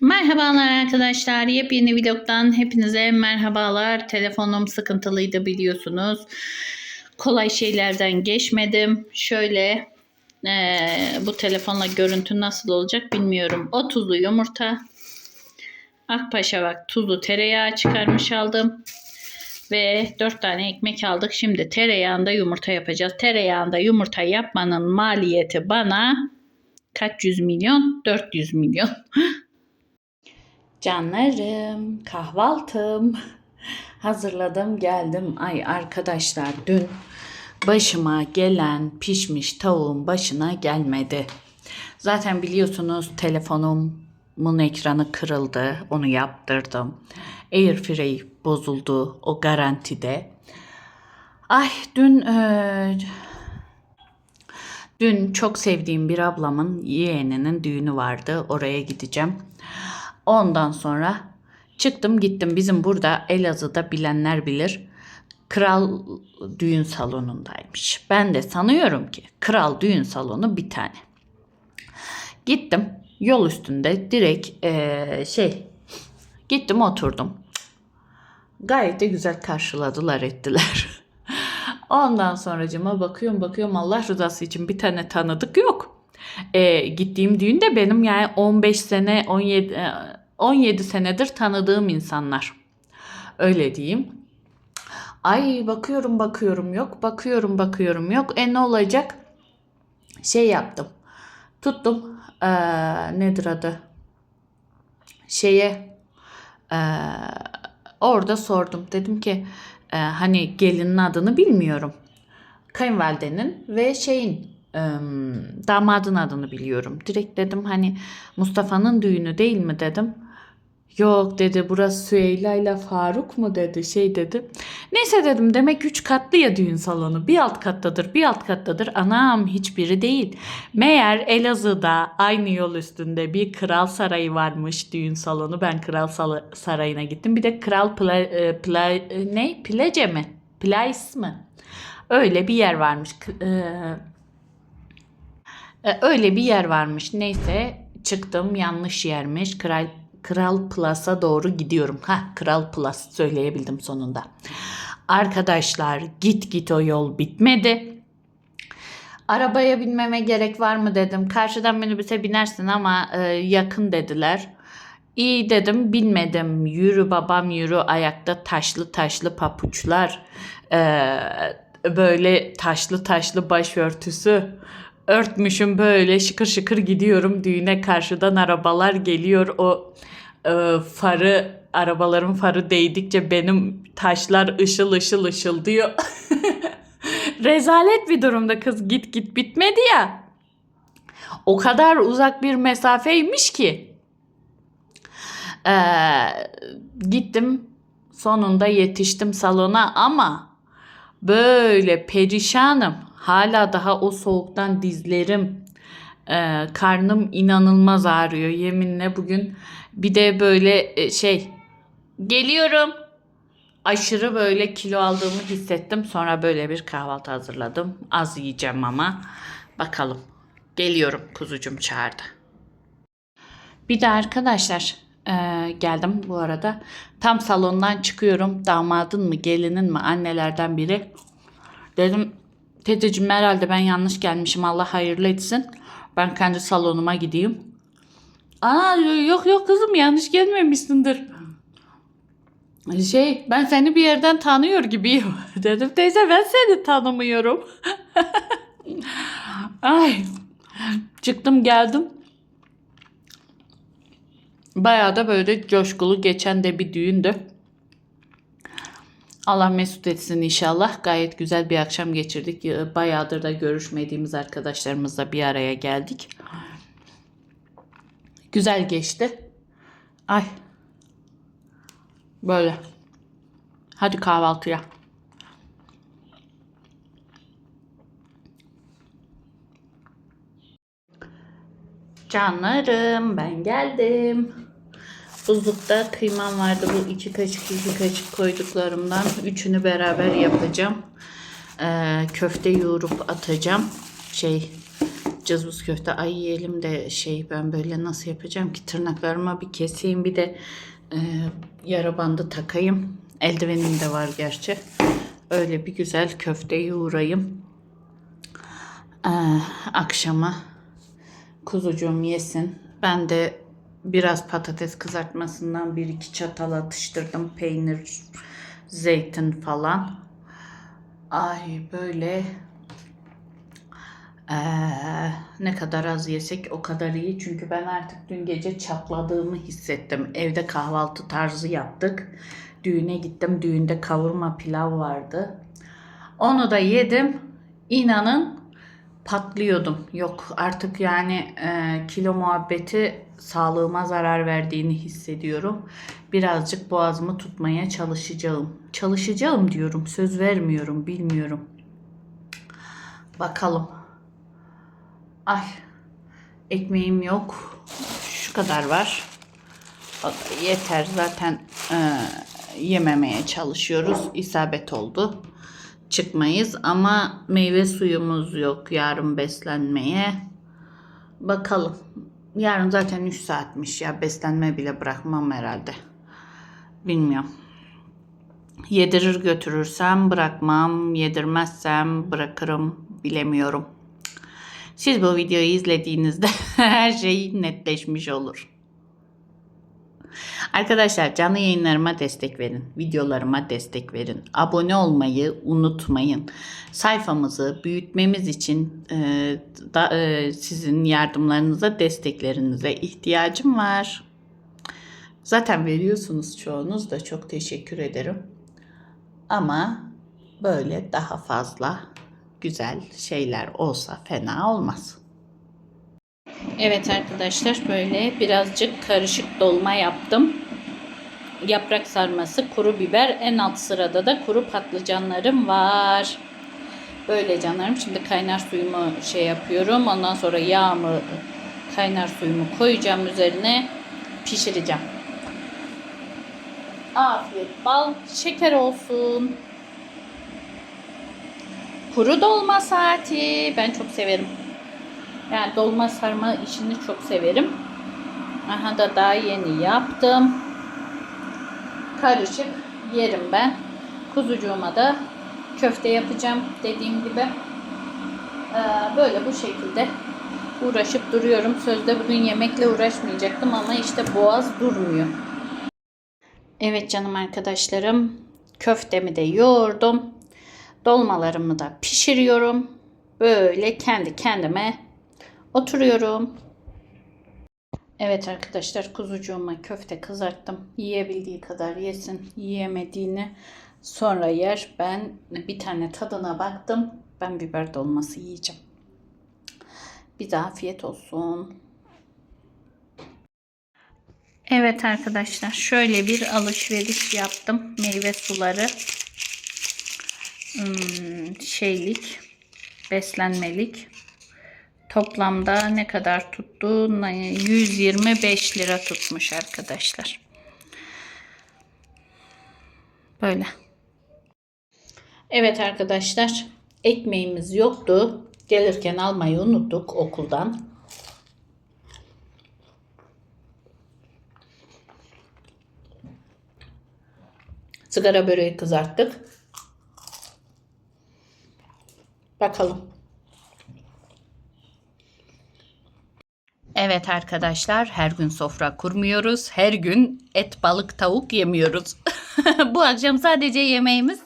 Merhabalar arkadaşlar. Yepyeni vlogdan hepinize merhabalar. Telefonum sıkıntılıydı biliyorsunuz. Kolay şeylerden geçmedim. Şöyle eee, bu telefonla görüntü nasıl olacak bilmiyorum. O tuzlu yumurta. Akpaşa bak tuzlu tereyağı çıkarmış aldım. Ve 4 tane ekmek aldık. Şimdi tereyağında yumurta yapacağız. Tereyağında yumurta yapmanın maliyeti bana kaç yüz milyon? 400 milyon. Canlarım, kahvaltım. Hazırladım, geldim. Ay arkadaşlar dün başıma gelen pişmiş tavuğun başına gelmedi. Zaten biliyorsunuz telefonumun ekranı kırıldı. Onu yaptırdım. Airfryer bozuldu o garantide. Ay dün eee, Dün çok sevdiğim bir ablamın yeğeninin düğünü vardı. Oraya gideceğim. Ondan sonra çıktım gittim. Bizim burada Elazığ'da bilenler bilir. Kral düğün salonundaymış. Ben de sanıyorum ki kral düğün salonu bir tane. Gittim yol üstünde direkt eee, şey gittim oturdum. Gayet de güzel karşıladılar ettiler. Ondan sonracıma bakıyorum bakıyorum Allah rızası için bir tane tanıdık yok. Ee, gittiğim düğünde benim yani 15 sene 17 e, 17 senedir tanıdığım insanlar. Öyle diyeyim. Ay bakıyorum bakıyorum yok bakıyorum bakıyorum yok. E ne olacak? Şey yaptım. Tuttum. Ee, nedir adı? Şeye ee, orada sordum. Dedim ki e, hani gelinin adını bilmiyorum. Kayınvalidenin ve şeyin e, damadın adını biliyorum. Direkt dedim hani Mustafa'nın düğünü değil mi dedim. Yok dedi burası Süheyla ile Faruk mu dedi şey dedi. Neyse dedim demek üç katlı ya düğün salonu. Bir alt kattadır bir alt kattadır. Anam hiçbiri değil. Meğer Elazığ'da aynı yol üstünde bir kral sarayı varmış düğün salonu. Ben kral sarayına gittim. Bir de kral pla, e, pla, ne plece mi? Place mı? Öyle bir yer varmış. E, e, öyle bir yer varmış. Neyse çıktım yanlış yermiş. Kral Kral Plus'a doğru gidiyorum. Ha Kral Plus söyleyebildim sonunda. Arkadaşlar git git o yol bitmedi. Arabaya binmeme gerek var mı dedim. Karşıdan minibüse binersin ama e, yakın dediler. İyi dedim binmedim. Yürü babam yürü ayakta taşlı taşlı papuçlar. E, böyle taşlı taşlı başörtüsü. Örtmüşüm böyle şıkır şıkır gidiyorum düğüne karşıdan arabalar geliyor o e, farı arabaların farı değdikçe benim taşlar ışıl ışıl ışıl diyor. Rezalet bir durumda kız git git bitmedi ya. O kadar uzak bir mesafeymiş ki. Ee, gittim sonunda yetiştim salona ama böyle perişanım. Hala daha o soğuktan dizlerim, e, karnım inanılmaz ağrıyor yeminle bugün. Bir de böyle e, şey geliyorum. Aşırı böyle kilo aldığımı hissettim. Sonra böyle bir kahvaltı hazırladım. Az yiyeceğim ama. Bakalım. Geliyorum kuzucum çağırdı. Bir de arkadaşlar e, geldim bu arada. Tam salondan çıkıyorum. Damadın mı gelinin mi annelerden biri. Dedim teyzeciğim herhalde ben yanlış gelmişim. Allah hayırlı etsin. Ben kendi salonuma gideyim. Aa yok yok kızım yanlış gelmemişsindir. Şey ben seni bir yerden tanıyor gibiyim. Dedim teyze ben seni tanımıyorum. Ay çıktım geldim. Bayağı da böyle coşkulu geçen de bir düğündü. Allah mesut etsin inşallah. Gayet güzel bir akşam geçirdik. Bayağıdır da görüşmediğimiz arkadaşlarımızla bir araya geldik. Güzel geçti. Ay. Böyle. Hadi kahvaltıya. Canlarım ben geldim. Buzlukta kıymam vardı. Bu iki kaşık iki kaşık koyduklarımdan. Üçünü beraber yapacağım. Ee, köfte yoğurup atacağım. Şey cızbız köfte. Ay elimde şey ben böyle nasıl yapacağım ki tırnaklarıma bir keseyim bir de e, yara bandı takayım. Eldivenim de var gerçi. Öyle bir güzel köfte yoğurayım. Ee, akşama kuzucuğum yesin. Ben de biraz patates kızartmasından bir iki çatal atıştırdım. Peynir, zeytin falan. Ay böyle ee, ne kadar az yesek o kadar iyi. Çünkü ben artık dün gece çatladığımı hissettim. Evde kahvaltı tarzı yaptık. Düğüne gittim. Düğünde kavurma pilav vardı. Onu da yedim. İnanın patlıyordum. Yok artık yani e, kilo muhabbeti sağlığıma zarar verdiğini hissediyorum. Birazcık boğazımı tutmaya çalışacağım. Çalışacağım diyorum. Söz vermiyorum. Bilmiyorum. Bakalım. Ay ekmeğim yok. Şu kadar var. O da yeter zaten e, yememeye çalışıyoruz. İsabet oldu. Çıkmayız ama meyve suyumuz yok yarın beslenmeye. Bakalım. Yarın zaten 3 saatmiş ya beslenme bile bırakmam herhalde. Bilmiyorum. Yedirir götürürsem bırakmam, yedirmezsem bırakırım bilemiyorum. Siz bu videoyu izlediğinizde her şey netleşmiş olur. Arkadaşlar canlı yayınlarıma destek verin. Videolarıma destek verin. Abone olmayı unutmayın. Sayfamızı büyütmemiz için e, da, e, sizin yardımlarınıza, desteklerinize ihtiyacım var. Zaten veriyorsunuz çoğunuz da çok teşekkür ederim. Ama böyle daha fazla güzel şeyler olsa fena olmaz. Evet arkadaşlar böyle birazcık karışık dolma yaptım. Yaprak sarması, kuru biber, en alt sırada da kuru patlıcanlarım var. Böyle canlarım şimdi kaynar suyumu şey yapıyorum. Ondan sonra yağımı kaynar suyumu koyacağım üzerine pişireceğim. Afiyet bal şeker olsun. Kuru dolma saati. Ben çok severim. Yani dolma sarma işini çok severim. Aha da daha yeni yaptım. Karışık yerim ben. Kuzucuğuma da köfte yapacağım dediğim gibi. Ee, böyle bu şekilde uğraşıp duruyorum. Sözde bugün yemekle uğraşmayacaktım ama işte boğaz durmuyor. Evet canım arkadaşlarım. Köftemi de yoğurdum. Dolmalarımı da pişiriyorum. Böyle kendi kendime oturuyorum. Evet arkadaşlar kuzucuğuma köfte kızarttım. Yiyebildiği kadar yesin. Yiyemediğini sonra yer. Ben bir tane tadına baktım. Ben biber dolması yiyeceğim. Bize afiyet olsun. Evet arkadaşlar şöyle bir alışveriş yaptım. Meyve suları hmm, şeylik beslenmelik toplamda ne kadar tuttu? 125 lira tutmuş arkadaşlar. Böyle. Evet arkadaşlar ekmeğimiz yoktu. Gelirken almayı unuttuk okuldan. Sigara böreği kızarttık. Bakalım. Evet arkadaşlar her gün sofra kurmuyoruz. Her gün et, balık, tavuk yemiyoruz. Bu akşam sadece yemeğimiz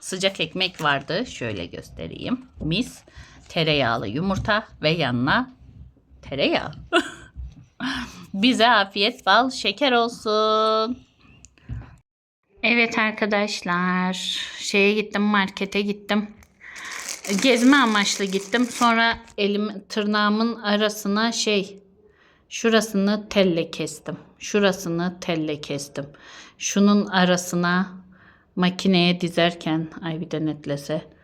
sıcak ekmek vardı. Şöyle göstereyim. Mis tereyağlı yumurta ve yanına tereyağı. Bize afiyet bal şeker olsun. Evet arkadaşlar şeye gittim markete gittim gezme amaçlı gittim. Sonra elim tırnağımın arasına şey şurasını telle kestim. Şurasını telle kestim. Şunun arasına makineye dizerken ay bir de netlese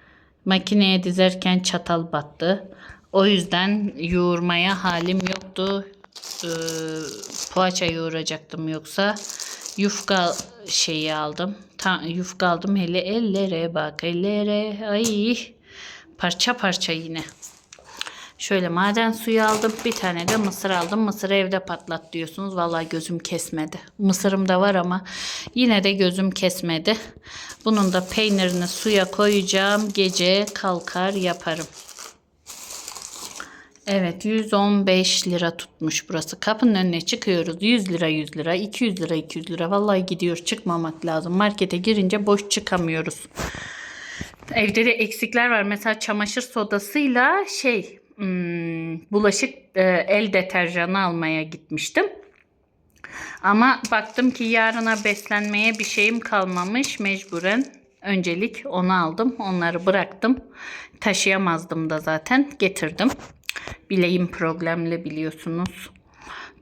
makineye dizerken çatal battı. O yüzden yoğurmaya halim yoktu. Ee, poğaça yoğuracaktım yoksa yufka şeyi aldım. Ta, yufka aldım hele ellere bak ellere ay parça parça yine. Şöyle maden suyu aldım. Bir tane de mısır aldım. Mısırı evde patlat diyorsunuz. Vallahi gözüm kesmedi. Mısırım da var ama yine de gözüm kesmedi. Bunun da peynirini suya koyacağım. Gece kalkar yaparım. Evet 115 lira tutmuş burası. Kapının önüne çıkıyoruz. 100 lira 100 lira 200 lira 200 lira. Vallahi gidiyor çıkmamak lazım. Markete girince boş çıkamıyoruz. Evde de eksikler var. Mesela çamaşır sodasıyla şey bulaşık e, el deterjanı almaya gitmiştim. Ama baktım ki yarına beslenmeye bir şeyim kalmamış. Mecburen öncelik onu aldım. Onları bıraktım. Taşıyamazdım da zaten. Getirdim. Bileğim problemli biliyorsunuz.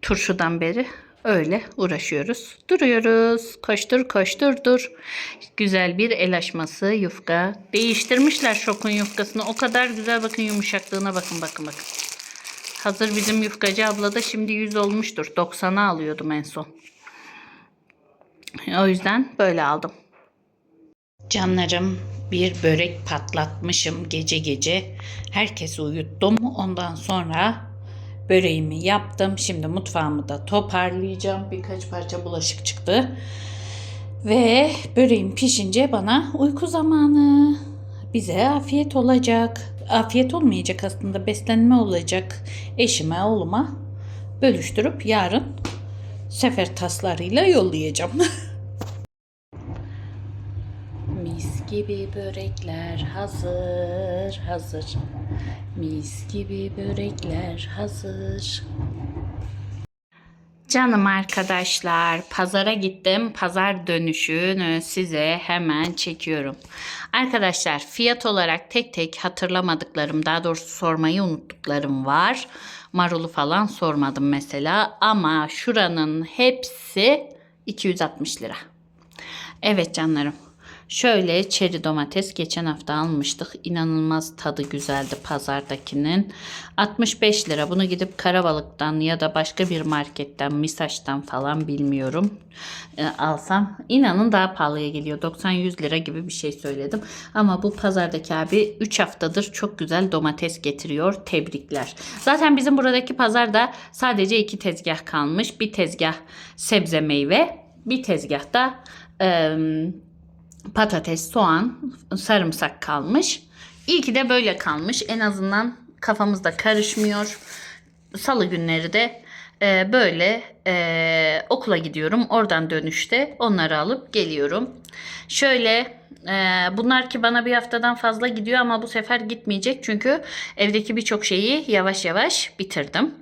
Turşudan beri öyle uğraşıyoruz. Duruyoruz. Koştur koştur dur. Güzel bir el açması yufka. Değiştirmişler şokun yufkasını. O kadar güzel bakın yumuşaklığına bakın bakın bakın. Hazır bizim yufkacı abla da şimdi 100 olmuştur. 90'a alıyordum en son. O yüzden böyle aldım. Canlarım bir börek patlatmışım gece gece. Herkesi uyuttum. Ondan sonra böreğimi yaptım. Şimdi mutfağımı da toparlayacağım. Birkaç parça bulaşık çıktı. Ve böreğim pişince bana uyku zamanı. Bize afiyet olacak. Afiyet olmayacak aslında beslenme olacak. Eşime, oğluma bölüştürüp yarın sefer taslarıyla yollayacağım. Mis gibi börekler hazır, hazır. Mis gibi börekler hazır. Canım arkadaşlar, pazara gittim. Pazar dönüşünü size hemen çekiyorum. Arkadaşlar, fiyat olarak tek tek hatırlamadıklarım, daha doğrusu sormayı unuttuklarım var. Marulu falan sormadım mesela ama şuranın hepsi 260 lira. Evet canlarım. Şöyle çeri domates geçen hafta almıştık. İnanılmaz tadı güzeldi pazardakinin. 65 lira. Bunu gidip Karabalık'tan ya da başka bir marketten, Misaç'tan falan bilmiyorum. e, alsam inanın daha pahalıya geliyor. 90-100 lira gibi bir şey söyledim. Ama bu pazardaki abi 3 haftadır çok güzel domates getiriyor. Tebrikler. Zaten bizim buradaki pazarda sadece iki tezgah kalmış. Bir tezgah sebze meyve, bir tezgahta eee patates, soğan, sarımsak kalmış. İyi ki de böyle kalmış. En azından kafamızda karışmıyor. Salı günleri de e, böyle e, okula gidiyorum. Oradan dönüşte onları alıp geliyorum. Şöyle e, bunlar ki bana bir haftadan fazla gidiyor ama bu sefer gitmeyecek. Çünkü evdeki birçok şeyi yavaş yavaş bitirdim.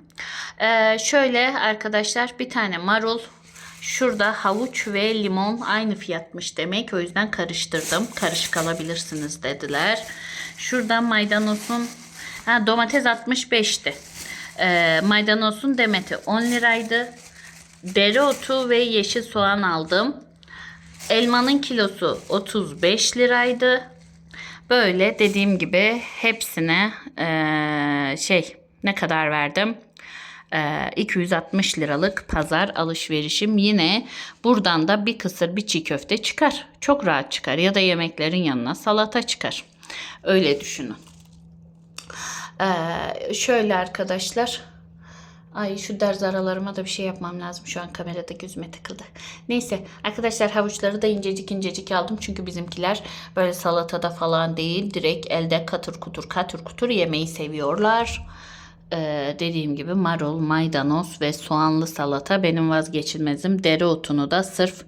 E, şöyle arkadaşlar bir tane marul, Şurada havuç ve limon aynı fiyatmış demek. O yüzden karıştırdım. Karışık alabilirsiniz dediler. Şurada maydanozun ha, domates 65'ti. Ee, maydanozun demeti 10 liraydı. Dereotu ve yeşil soğan aldım. Elmanın kilosu 35 liraydı. Böyle dediğim gibi hepsine eee, şey ne kadar verdim? Eee, 260 liralık pazar alışverişim. Yine buradan da bir kısır bir çiğ köfte çıkar. Çok rahat çıkar ya da yemeklerin yanına salata çıkar. Öyle düşünün. Eee, şöyle arkadaşlar. Ay şu derz aralarıma da bir şey yapmam lazım. Şu an kamerada gözüme takıldı. Neyse arkadaşlar havuçları da incecik incecik aldım. Çünkü bizimkiler böyle salatada falan değil. Direkt elde katır kutur katır kutur yemeyi seviyorlar. Ee, dediğim gibi marul, maydanoz ve soğanlı salata benim vazgeçilmezim. Dereotunu da sırf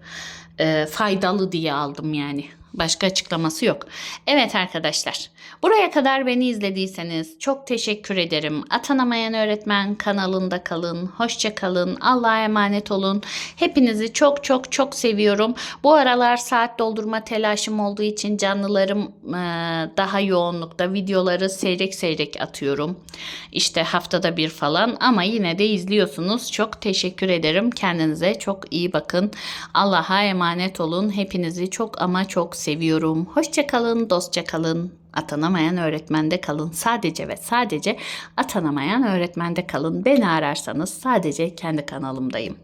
e, faydalı diye aldım yani. Başka açıklaması yok. Evet arkadaşlar. Buraya kadar beni izlediyseniz çok teşekkür ederim. Atanamayan Öğretmen kanalında kalın. Hoşça kalın. Allah'a emanet olun. Hepinizi çok çok çok seviyorum. Bu aralar saat doldurma telaşım olduğu için canlılarım daha yoğunlukta videoları seyrek seyrek atıyorum. İşte haftada bir falan ama yine de izliyorsunuz. Çok teşekkür ederim. Kendinize çok iyi bakın. Allah'a emanet olun. Hepinizi çok ama çok seviyorum. Hoşça kalın, dostça kalın. Atanamayan öğretmende kalın. Sadece ve sadece atanamayan öğretmende kalın. Beni ararsanız sadece kendi kanalımdayım.